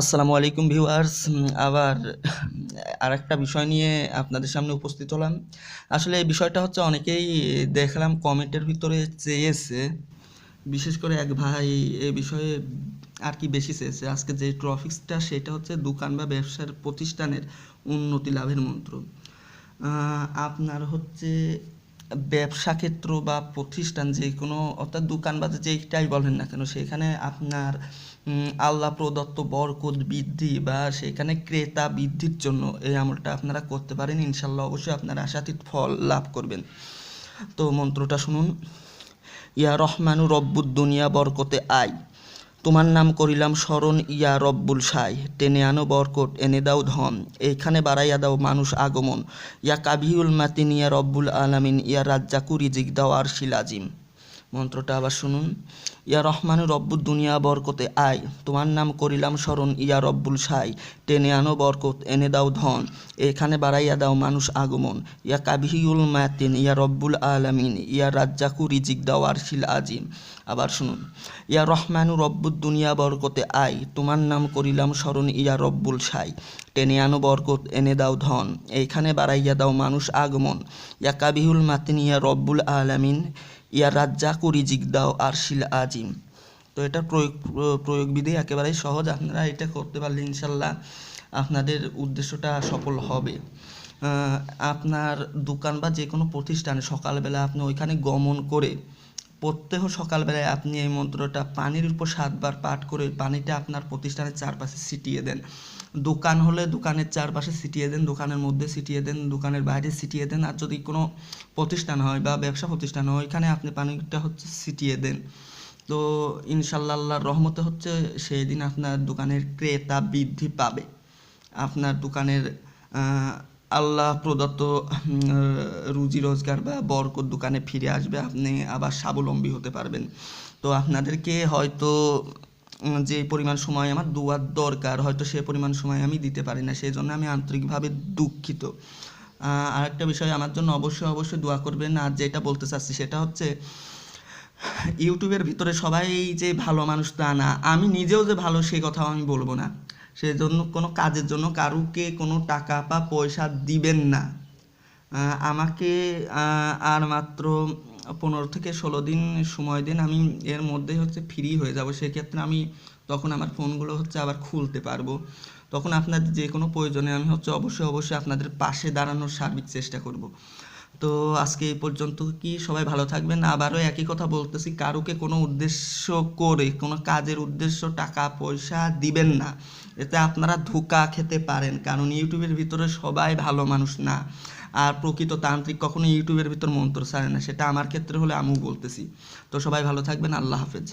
আসসালামু আলাইকুম ভিউয়ার্স। আবার আরেকটা বিষয় নিয়ে আপনাদের সামনে উপস্থিত হলাম। আসলে এই বিষয়টা হচ্ছে অনেকেই দেখলাম কমেন্টের ভিতরে চেয়েছে, বিশেষ করে এক ভাই এ বিষয়ে আর কি বেশি চেয়েছে। আজকে যে ট্রফিক্সটা, সেটা হচ্ছে দোকান বা ব্যবসার প্রতিষ্ঠানের উন্নতি লাভের মন্ত্র। আপনার হচ্ছে ব্যবসা ক্ষেত্র বা প্রতিষ্ঠান যে কোনো, অর্থাৎ দোকান বা যেইটাই বলেন না কেন, সেখানে আপনার আল্লাহ প্রদত্ত বরকত বৃদ্ধি বা সেখানে ক্রেতা বৃদ্ধির জন্য এই আমলটা আপনারা করতে পারেন। ইনশাল্লাহ অবশ্যই আপনারা আশাতীত ফল লাভ করবেন। তো মন্ত্রটা শুনুন। ইয়া রহমানু রব্বুদ দুনিয়া বরকতে আই তোমার নাম করিলাম শরণ ইয়া রব্বুল সাই। টেনে আনো বরকট এনে দাও ধন। এইখানে বাড়াইয়া দাও মানুষ আগমন। ইয়া কাবিউল মাতিন, ইয়া রব্বুল আলামিন, ইয়া রাজ্জাকুরি জিগদাও দাও আর শিলাজিম মন্ত্রটা আবার শুনুন। ইয়া রহমানু রব্বুদ দুনিয়া বরকতে আয়। তোমার নাম করিলাম স্মরণ, ইয়া রব্বুল সাই। টেনে আনো বরকত, এনে দাও ধন। এখানে বাড়াইয়া দাও মানুষ আগমন। ইয়া কাবিউল মাতিন, ইয়া রব্বুল আলামিন। ইয়া রাজ্জাকু রিজিক দাও আর শিল আজিম। আবার শুনুন। ইয়া রহমানু রব্বুদ দুনিয়া বরকতে আই তোমার নাম করিলাম স্মরণ, ইয়া রব্বুল সাই। টেনে আনো বরকত, এনে দাও ধন। এইখানে বাড়াইয়া দাও মানুষ আগমন। ইয়া কাবিহুল মাতিন, ইয়া রব্বুল আলামিন। ইয়া রাজ্জাকু রিজিক দাও আর শিল আজিম। তো এটার প্রয়োগ প্রয়োগ বিধি একেবারেই সহজ। আপনারা এটা করতে পারলে ইনশাল্লাহ আপনাদের উদ্দেশ্যটা সফল হবে। আপনার দোকান বা যে কোনো প্রতিষ্ঠানে সকালবেলা আপনি ওইখানে গমন করে প্রত্যহ সকালবেলায় আপনি এই মন্ত্রটা পানির উপর সাতবার পাঠ করে পানিটা আপনার প্রতিষ্ঠানের চারপাশে ছিটিয়ে দেন। দোকান হলে দোকানের চারপাশে ছিটিয়ে দেন, দোকানের মধ্যে ছিটিয়ে দেন, দোকানের বাইরে ছিটিয়ে দেন। আর যদি কোনো প্রতিষ্ঠান হয় বা ব্যবসা প্রতিষ্ঠান হয়, ওইখানে আপনি পানিটা হচ্ছে ছিটিয়ে দেন। তো ইনশাল্লাহ আল্লাহর রহমতে হচ্ছে সেই দিন আপনার দোকানের ক্রেতা বৃদ্ধি পাবে। আপনার দোকানের আল্লাহ প্রদত্ত রুজি রোজগার বা বরকত দোকানে ফিরে আসবে, আপনি আবার স্বাবলম্বী হতে পারবেন। তো আপনাদেরকে হয়তো যে পরিমাণ সময় আমার দোয়ার দরকার, হয়তো সে পরিমাণ সময় আমি দিতে পারি না, সেই জন্য আমি আন্তরিকভাবে দুঃখিত। আরেকটা বিষয় আমার জন্য অবশ্যই অবশ্যই দোয়া করবেন, আর যেটা বলতে চাচ্ছি সেটা হচ্ছে, ইউটিউবের ভিতরে সবাই যে ভালো মানুষ তা না, আমি নিজেও যে ভালো সেই কথাও আমি বলব না। সেজন্য কোনো কাজের জন্য কারুকে কোনো টাকা বা পয়সা দিবেন না। আমাকে আর মাত্র পনেরো থেকে ষোলো দিন সময় দিন। আমি এর মধ্যে হচ্ছে ফ্রি হয়ে যাব। সেক্ষেত্রে আমি তখন আমার ফোনগুলো হচ্ছে আবার খুলতে পারব। তখন আপনাদের যে কোনো প্রয়োজনে আমি হচ্ছে অবশ্যই অবশ্যই আপনাদের পাশে দাঁড়ানোর সার্বিক চেষ্টা করব। তো আজকে এই পর্যন্ত কি সবাই ভালো থাকবেন? আবারও একই কথা বলতেছি, কারুকে কোনো উদ্দেশ্য করে, কোনো কাজের উদ্দেশ্য, টাকা, পয়সা দিবেন না। এতে আপনারা ধোঁকা খেতে পারেন, কারণ ইউটিউবের ভিতরে সবাই ভালো মানুষ না। আর প্রকৃত তান্ত্রিক কখনো ইউটিউবের ভিতর মন্ত্র ছাড়ে না, সেটা আমার ক্ষেত্রে হলে আমিও বলতেছি। তো সবাই ভালো থাকবেন, আল্লাহ হাফেজ।